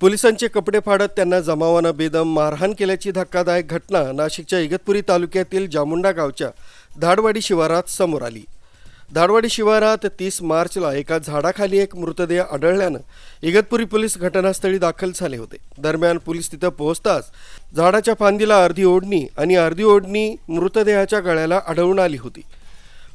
पोलिसांचे कपडे फाडत त्यांना जमावानं बेदम मारहाण केल्याची धक्कादायक घटना नाशिकच्या इगतपुरी तालुक्यातील जामुंडा गावच्या धाडवाडी शिवारात समोर आली. धाडवाडी शिवारात तीस मार्चला एका झाडाखाली एक मृतदेह आढळल्यानं इगतपुरी पोलीस घटनास्थळी दाखल झाले होते. दरम्यान पोलीस तिथं पोहोचताच झाडाच्या फांदीला अर्धी ओढणी आणि अर्धी ओढणी मृतदेहाच्या गळ्याला आढळून आली होती.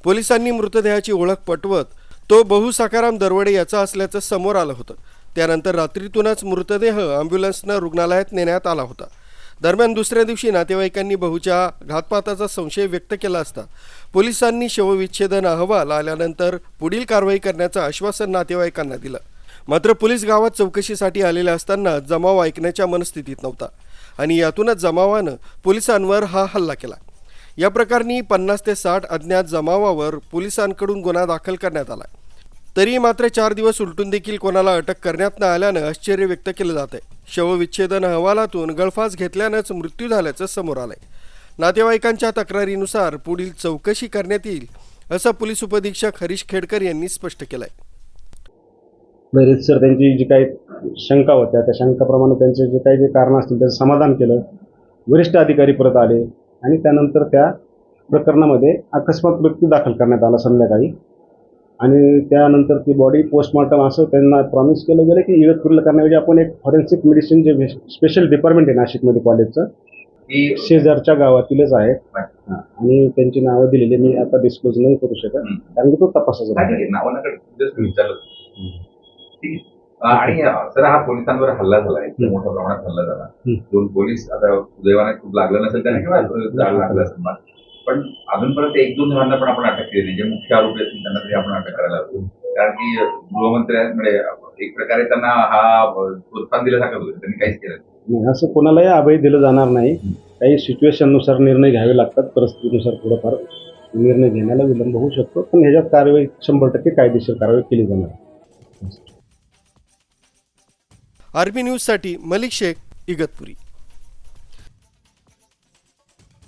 पोलिसांनी मृतदेहाची ओळख पटवत तो बहु सकाराम दरवडे याचा असल्याचं समोर आलं होतं. त्यानंतर रात्रीतूनच मृतदेह अँब्युलन्सनं रुग्णालयात नेण्यात आला होता. दरम्यान दुसऱ्या दिवशी नातेवाईकांनी बहुच्या घातपाताचा संशय व्यक्त केला असता पोलिसांनी शवविच्छेदन अहवाल आल्यानंतर पुढील कारवाई करण्याचं आश्वासन नातेवाईकांना दिलं. मात्र पोलीस गावात चौकशीसाठी आलेले असताना जमाव ऐकण्याच्या मनस्थितीत नव्हता आणि यातूनच जमावानं पोलिसांवर हा हल्ला केला. या प्रकरणी पन्नास ते साठ अज्ञात जमावावर पोलिसांकडून गुन्हा दाखल करण्यात आला. तरी मात्र चार दिवस उलटून देखील कोणाला अटक करण्यात न आल्यानं आश्चर्य व्यक्त केलं जात आहे शवविच्छेदन अहवालातून गळफास घेतल्यानंच मृत्यू झाल्याचं समोर आलंय. नातेवाईकांच्या तक्रारीनुसार पुढील चौकशी करण्यात येईल असं पोलीस उपधीक्षक हरीश खेडकर यांनी स्पष्ट केलंय. बरेच सर त्यांची जी काही शंका होत्या त्या शंकाप्रमाणे त्यांचे जे काही जे कारण असतील त्याचं समाधान केलं. वरिष्ठ अधिकारी परत आले आणि त्यानंतर त्या प्रकरणामध्ये अकस्मात मृत्यू दाखल करण्यात आला संध्याकाळी. आणि त्यानंतर ती बॉडी पोस्टमॉर्टम असं त्यांना प्रॉमिस केलं गेलं की इगतपुरीला करण्याऐवजी आपण एक फॉरेन्सिक मेडिसिन जे स्पेशल डिपार्टमेंट आहे नाशिकमध्ये कॉलेजचं शेजारच्या गावातीलच आहे. आणि त्यांची नावं दिलेली मी आता डिस्क्लोज नाही करू शकत. कारण की तो तपासाचा आणि सर हा पोलिसांवर हल्ला झाला. आहे. मोठ्या प्रमाणात हल्ला झाला. दोन पोलीस आता सुदैवाने खूप लागलं नसेल त्यांना किंवा लागलं असेल. पण अजूनपर्यंत एक दोन जणांना पण आपण अटक केली नाही. जे मुख्य आरोपी असतील त्यांना तरी आपण अटक करायला हवी कारण की गृहमंत्र्यांकडे एक प्रकारे त्यांना हा प्रोत्साहन दिल्यासारखं होतं. त्यांनी काहीच केलं नाही. नाही, असं कोणालाही अभय दिलं जाणार नाही. काही सिच्युएशननुसार निर्णय घ्यावे लागतात. परिस्थितीनुसार थोडंफार निर्णय घेण्याला विलंब होऊ शकतो. पण ह्याच्यात कारवाई शंभर टक्के कायदेशीर कारवाई केली जाणार. आरबी न्यूजसाठी मलिक शेख इगतपुरी.